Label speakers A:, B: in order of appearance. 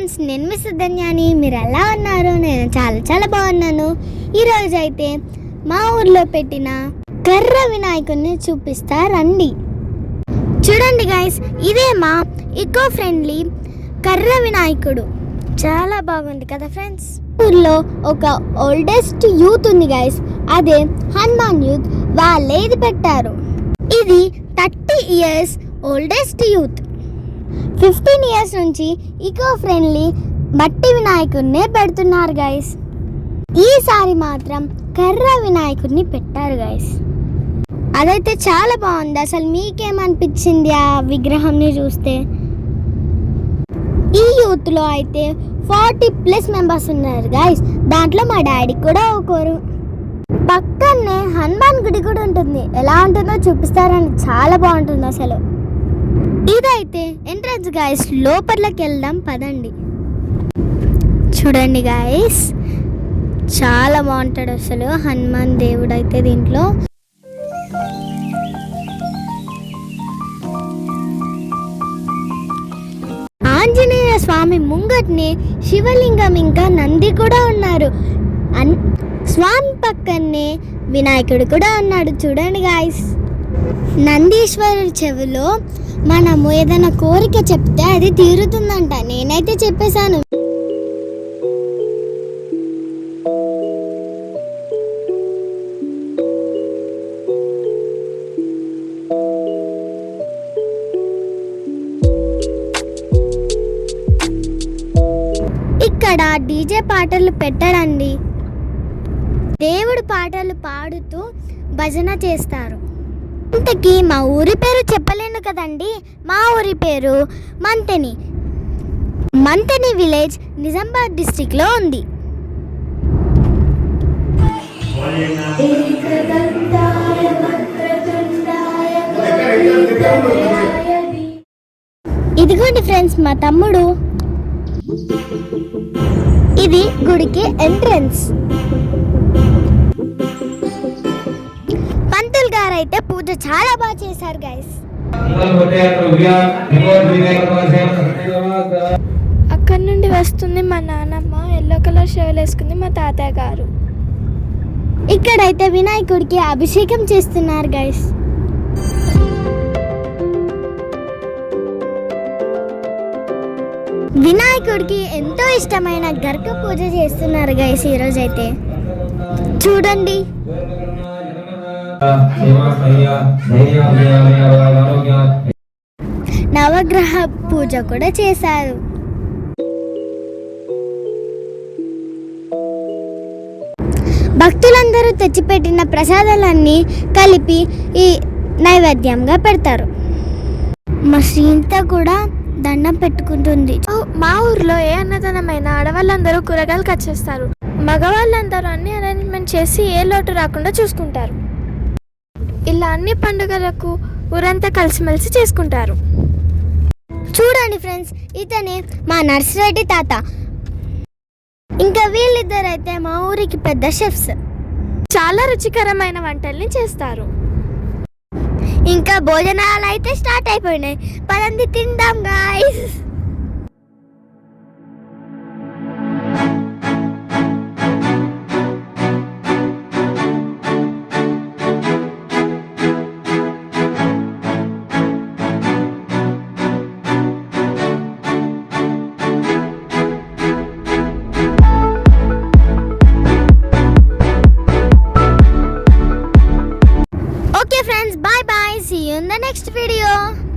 A: Friends నేను మీ సుధన్యాని మీరు ఎలా ఉన్నారు? నేను చాలా చాలా బాగున్నాను. ఈరోజు అయితే మా ఊర్లో పెట్టిన కర్ర వినాయకుడిని చూపిస్తా రండి. చూడండి గైస్ ఇదే మా ఇకో ఫ్రెండ్లీ కర్ర వినాయకుడు. చాలా బాగుంది కదా ఫ్రెండ్స్ ఊర్లో ఒక ఓల్డెస్ట్ యూత్ ఉంది గైస్ అదే హనుమాన్ యూత్ వాళ్ళే ఇది పెట్టారు? ఇది thirty years oldest youth fifteen years నుంచి ఈకో ఫ్రెండ్లీ మట్టి వినాయకుడినే పెడుతున్నారు గైస్ ఈసారి మాత్రం కర్ర వినాయకుడిని పెట్టారు గైస్ అదైతే చాలా బాగుంది. అసలు మీకేమనిపించింది ఆ విగ్రహంని చూస్తే? ఈ యూత్లో అయితే ఫార్టీ ప్లస్ మెంబర్స్ ఉన్నారు గైస్ దాంట్లో మా డాడీ కూడా ఒకరు. పక్కనే హనుమాన్ గుడి కూడా ఉంటుంది. ఎలా ఉంటుందో చూపిస్తారని చాలా బాగుంటుంది అసలు. ఇదైతే ఎంట్రన్స్ గాయస్ లోపలికి వెళ్దాం పదండి. చూడండి గాయస్ చాలా బాగుంటాడు అసలు హనుమాన్ దేవుడు అయితే దీంట్లో. ఆంజనేయ స్వామి ముంగట్నే శివలింగం ఇంకా నంది కూడా ఉన్నారు. అన్ స్వామి పక్కనే వినాయకుడు కూడా ఉన్నాడు చూడండి గాయస్ నందీశ్వరుడి చెవిలో మనము ఏదైనా కోరిక చెప్తే అది తీరుతుందంట. నేనైతే చెప్పేశాను. ఇక్కడ డీజే పాటలు పెట్టడండి దేవుడు పాటలు పాడుతూ భజన చేస్తారు. ఇంతకీ మా ఊరి పేరు చెప్పలేను కదండి. మా ఊరి పేరు మంతెని. మంతెని విలేజ్ నిజామాబాద్ డిస్టిక్లో ఉంది. ఇదిగోండి ఫ్రెండ్స్ మా తమ్ముడు. ఇది గుడికి ఎంట్రన్స్. పూజ చాలా బాగా చేశారు గైస్
B: అక్కడి నుండి వస్తుంది మా నాన్నమ్మ. ఎల్లో కలర్ షర్ట్ వేసుకుంది మా తాతయ్య గారు.
A: ఇక్కడైతే వినాయకుడికి అభిషేకం చేస్తున్నారు గైస్ వినాయకుడికి ఎంతో ఇష్టమైన గర్క పూజ చేస్తున్నారు గైస్ ఈరోజు అయితే చూడండి. నవగ్రహ పూజ కూడా చేశారు. భక్తులందరూ తెచ్చిపెట్టిన ప్రసాదాలన్నీ కలిపి ఈ నైవేద్యంగా పెడతారు. మా శ్రీంత కూడా దండం పెట్టుకుంటుంది.
B: మా ఊర్లో ఏ అన్నదానమైన ఆడవాళ్ళందరూ కూరగాయలు కట్ చేస్తారు. మగవాళ్ళందరూ అన్ని అరేంజ్మెంట్ చేసి ఏ లోటు రాకుండా చూసుకుంటారు. ఇలా అన్ని పండుగలకు ఊరంతా కలిసిమెలిసి చేసుకుంటారు.
A: చూడండి ఫ్రెండ్స్ ఇతనే మా నర్సిరెడ్డి తాత. ఇంకా వీళ్ళిద్దరైతే మా ఊరికి పెద్ద షెఫ్స్.
B: చాలా రుచికరమైన వంటల్ని చేస్తారు.
A: ఇంకా భోజనాలు అయితే స్టార్ట్ అయిపోయినాయి. పదండి తిందాం guys in the next video.